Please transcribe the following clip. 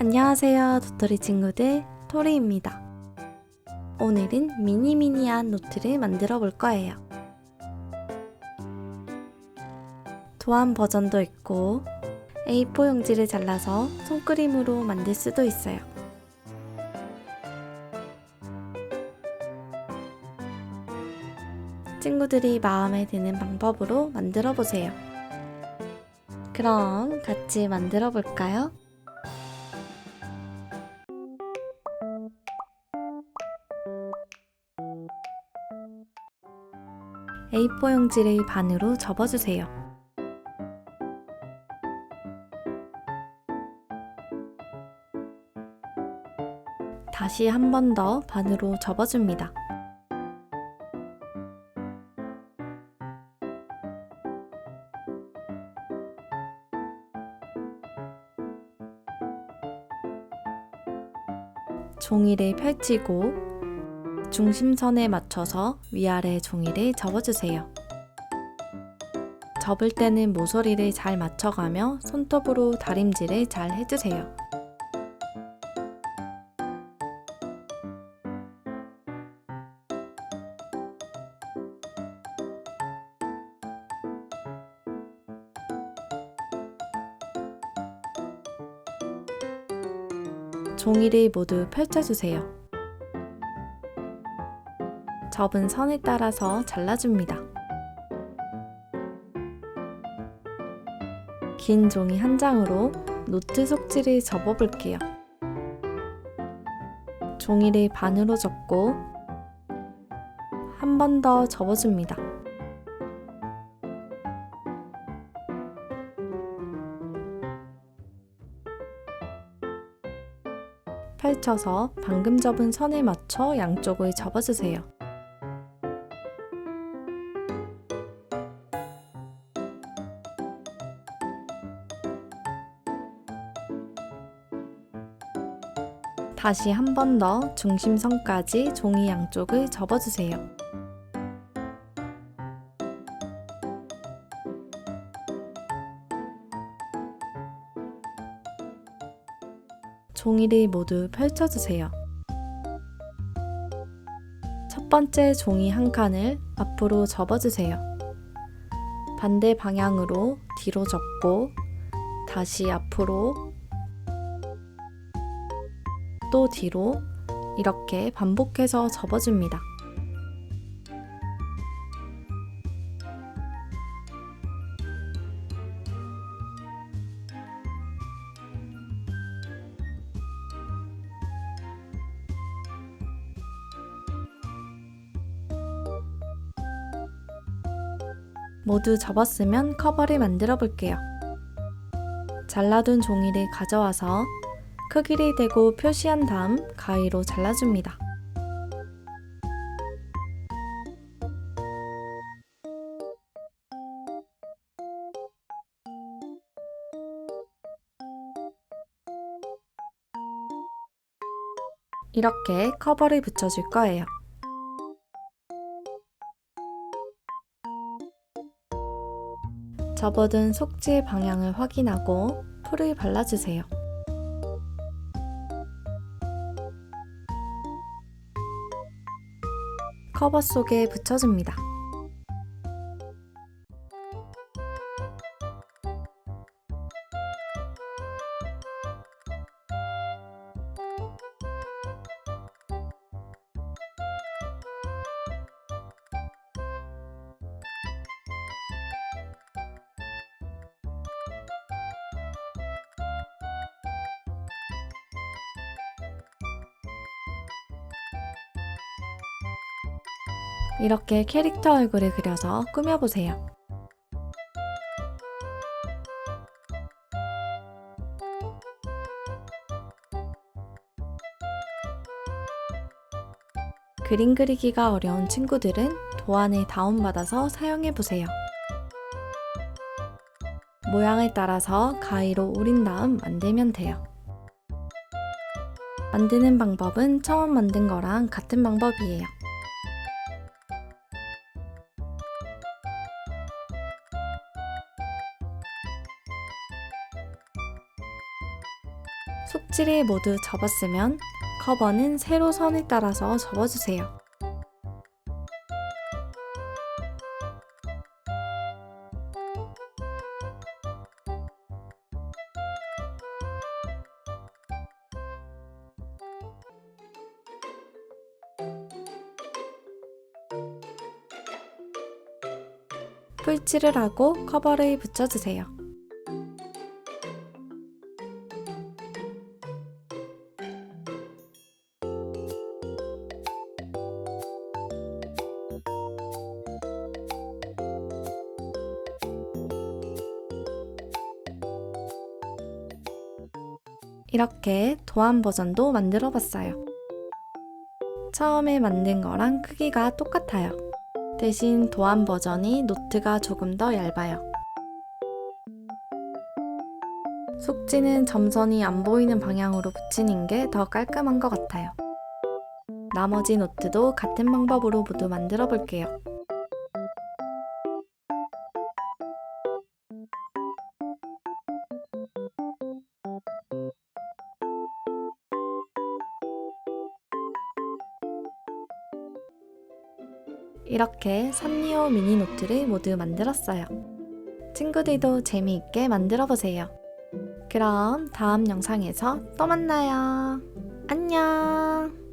안녕하세요, 도토리 친구들. 토리입니다. 오늘은 미니미니한 노트를 만들어 볼 거예요. 도안 버전도 있고, A4 용지를 잘라서 손그림으로 만들 수도 있어요. 친구들이 마음에 드는 방법으로 만들어 보세요. 그럼 같이 만들어 볼까요? A4 용지를 반으로 접어주세요. 다시 한 번 더 반으로 접어줍니다. 종이를 펼치고 중심선에 맞춰서 위아래 종이를 접어주세요. 접을 때는 모서리를 잘 맞춰가며 손톱으로 다림질을 잘 해주세요. 종이를 모두 펼쳐주세요. 접은 선에 따라서 잘라줍니다. 긴 종이 한 장으로 노트 속지를 접어볼게요. 종이를 반으로 접고 한 번 더 접어줍니다. 펼쳐서 방금 접은 선에 맞춰 양쪽을 접어주세요. 다시 한 번 더 중심선까지 종이 양쪽을 접어주세요. 종이를 모두 펼쳐주세요. 첫 번째 종이 한 칸을 앞으로 접어주세요. 반대 방향으로 뒤로 접고 다시 앞으로 또 뒤로 이렇게 반복해서 접어줍니다. 모두 접었으면 커버를 만들어 볼게요. 잘라둔 종이를 가져와서 크기를 대고 표시한 다음 가위로 잘라줍니다. 이렇게 커버를 붙여줄 거예요. 접어둔 속지의 방향을 확인하고 풀을 발라주세요. 커버 속에 붙여줍니다. 이렇게 캐릭터 얼굴을 그려서 꾸며보세요. 그림 그리기가 어려운 친구들은 도안을 다운받아서 사용해보세요. 모양을 따라서 가위로 오린 다음 만들면 돼요. 만드는 방법은 처음 만든 거랑 같은 방법이에요. 속지를 모두 접었으면 커버는 세로 선을 따라서 접어주세요. 풀칠을 하고 커버를 붙여주세요. 이렇게 도안 버전도 만들어 봤어요. 처음에 만든 거랑 크기가 똑같아요. 대신 도안 버전이 노트가 조금 더 얇아요. 속지는 점선이 안 보이는 방향으로 붙이는 게 더 깔끔한 것 같아요. 나머지 노트도 같은 방법으로 모두 만들어 볼게요. 이렇게 산리오 미니 노트를 모두 만들었어요. 친구들도 재미있게 만들어 보세요. 그럼 다음 영상에서 또 만나요. 안녕!